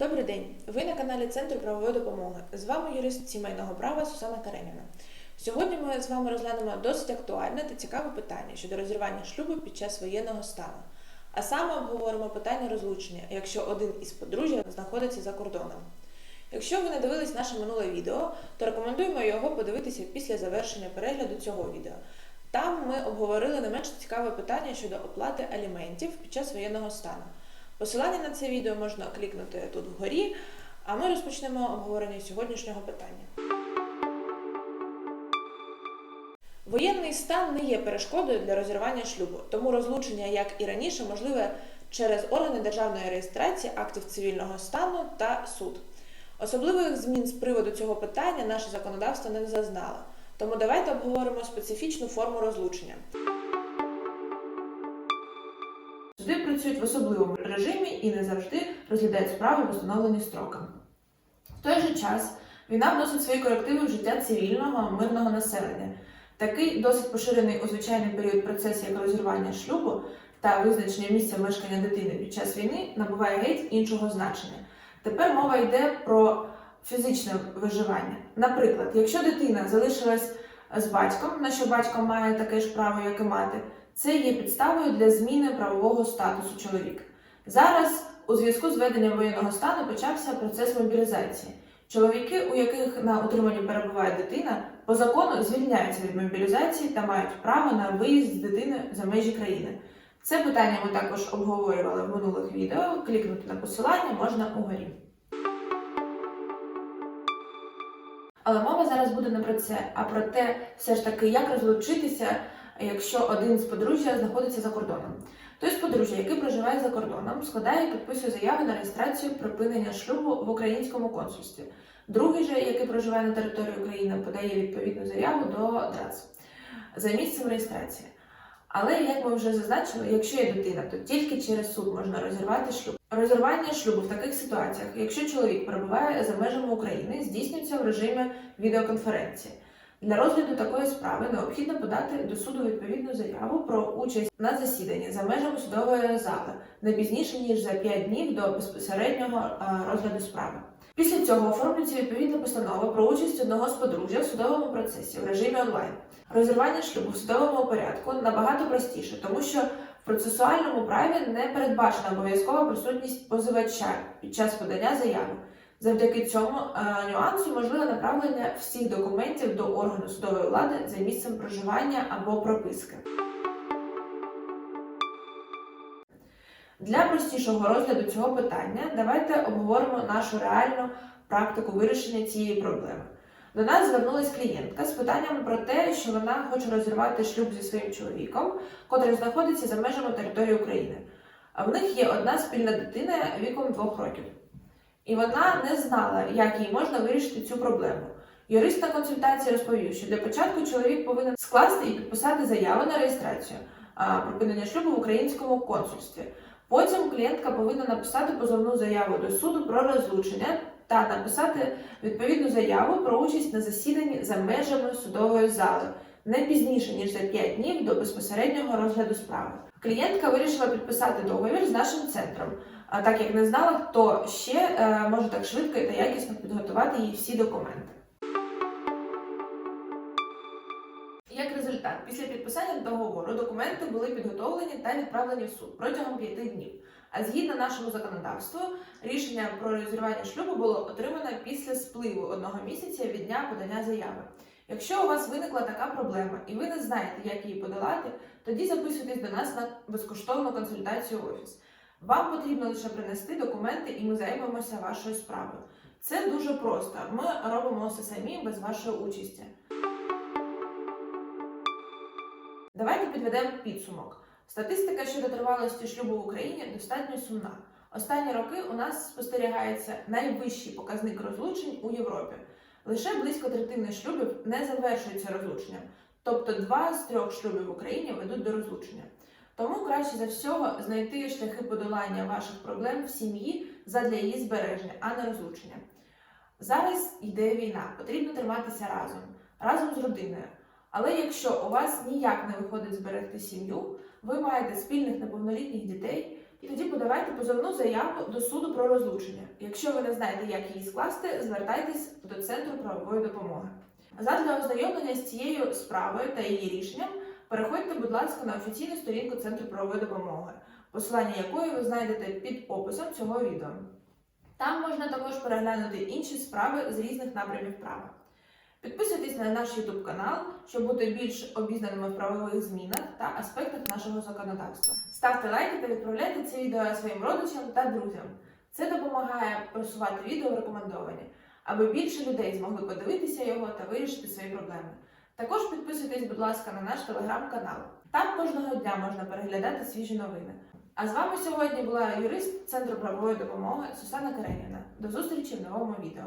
Добрий день! Ви на каналі Центру правової допомоги. З вами юрист сімейного права Сусана Кареніна. Сьогодні ми з вами розглянемо досить актуальне та цікаве питання щодо розірвання шлюбу під час воєнного стану. А саме обговоримо питання розлучення, якщо один із подружжя знаходиться за кордоном. Якщо ви не дивились наше минуле відео, то рекомендуємо його подивитися після завершення перегляду цього відео. Там ми обговорили не менш цікаве питання щодо оплати аліментів під час воєнного стану. Посилання на це відео можна клікнути тут вгорі, а ми розпочнемо обговорення сьогоднішнього питання. Воєнний стан не є перешкодою для розірвання шлюбу, тому розлучення, як і раніше, можливе через органи державної реєстрації актів цивільного стану та суд. Особливих змін з приводу цього питання наше законодавство не зазнало. Тому давайте обговоримо специфічну форму розлучення. Суди працюють в особливому режимі і не завжди розглядають справи в установлені строками. В той же час війна вносить свої корективи в життя цивільного мирного населення. Такий досить поширений у звичайний період процес як розірвання шлюбу та визначення місця мешкання дитини під час війни набуває геть іншого значення. Тепер мова йде про фізичне виживання. Наприклад, якщо дитина залишилась з батьком, на що батько має таке ж право, як і мати, це є підставою для зміни правового статусу чоловіка. Зараз у зв'язку з введенням воєнного стану почався процес мобілізації. Чоловіки, у яких на утриманні перебуває дитина, по закону звільняються від мобілізації та мають право на виїзд з дитини за межі країни. Це питання ми також обговорювали в минулих відео. Клікнути на посилання можна угорі. Але мова зараз буде не про це, а про те, все ж таки, як розлучитися, якщо один з подружжя знаходиться за кордоном. Той з подружжя, який проживає за кордоном, складає і підписує заяву на реєстрацію припинення шлюбу в українському консульстві. Другий же, який проживає на території України, подає відповідну заяву до ДРАЦ за місцем реєстрації. Але як ми вже зазначили, якщо є дитина, то тільки через суд можна розірвати шлюб. Розірвання шлюбу в таких ситуаціях, якщо чоловік перебуває за межами України, здійснюється в режимі відеоконференції. Для розгляду такої справи необхідно подати до суду відповідну заяву про участь на засіданні за межами судової зали не пізніше ніж за 5 днів до безпосереднього е, розгляду справи. Після цього оформлюється відповідна постанова про участь одного з подружжя в судовому процесі в режимі онлайн. Розірвання шлюбу в судовому порядку набагато простіше, тому що в процесуальному праві не передбачена обов'язкова присутність позивача під час подання заяви. Завдяки цьому е, нюансу можливе направлення всіх документів до органу судової влади за місцем проживання або прописки. Для простішого розгляду цього питання давайте обговоримо нашу реальну практику вирішення цієї проблеми. До нас звернулася клієнтка з питанням про те, що вона хоче розірвати шлюб зі своїм чоловіком, котрий знаходиться за межами території України. А в них є одна спільна дитина віком двох років. І вона не знала, як їй можна вирішити цю проблему. Юрист на консультації розповів, що для початку чоловік повинен скласти і підписати заяву на реєстрацію припинення шлюбу в українському консульстві. Потім клієнтка повинна написати позовну заяву до суду про розлучення та написати відповідну заяву про участь на засіданні за межами судової зали не пізніше ніж за 5 днів до безпосереднього розгляду справи. Клієнтка вирішила підписати договір з нашим центром, а так як не знала, хто ще е, може так швидко та якісно підготувати їй всі документи. Як результат, після підписання договору документи були підготовлені та відправлені в суд протягом 5 днів. А згідно нашому законодавству, рішення про розірвання шлюбу було отримано після спливу одного місяця від дня подання заяви. Якщо у вас виникла така проблема і ви не знаєте, як її подолати, тоді записуйтесь до нас на безкоштовну консультацію в офіс. Вам потрібно лише принести документи, і ми займемося вашою справою. Це дуже просто. Ми робимо все самі без вашої участі. Давайте підведемо підсумок. Статистика щодо тривалості шлюбу в Україні достатньо сумна. Останні роки у нас спостерігається найвищий показник розлучень у Європі. Лише близько третини шлюбів не завершуються розлученням, тобто два з трьох шлюбів в Україні ведуть до розлучення. Тому краще за всього знайти шляхи подолання ваших проблем в сім'ї задля її збереження, а не розлучення. Зараз йде війна, потрібно триматися разом, разом з родиною. Але якщо у вас ніяк не виходить зберегти сім'ю, ви маєте спільних неповнолітніх дітей, тоді, подавайте позовну заяву до суду про розлучення. Якщо ви не знаєте, як її скласти, звертайтесь до центру правової допомоги. Задля ознайомлення з цією справою та її рішенням переходьте, будь ласка, на офіційну сторінку Центру правової допомоги, посилання якої ви знайдете під описом цього відео. Там можна також переглянути інші справи з різних напрямів права. Підписуйтесь на наш YouTube канал, щоб бути більш обізнаними в правових змінах та аспектах нашого законодавства. Ставте лайки та відправляйте ці відео своїм родичам та друзям. Це допомагає просувати відео в рекомендовані, аби більше людей змогли подивитися його та вирішити свої проблеми. Також підписуйтесь, будь ласка, на наш телеграм-канал. Там кожного дня можна переглядати свіжі новини. А з вами сьогодні була юрист Центру правової допомоги Сусана Кареніна. До зустрічі в новому відео.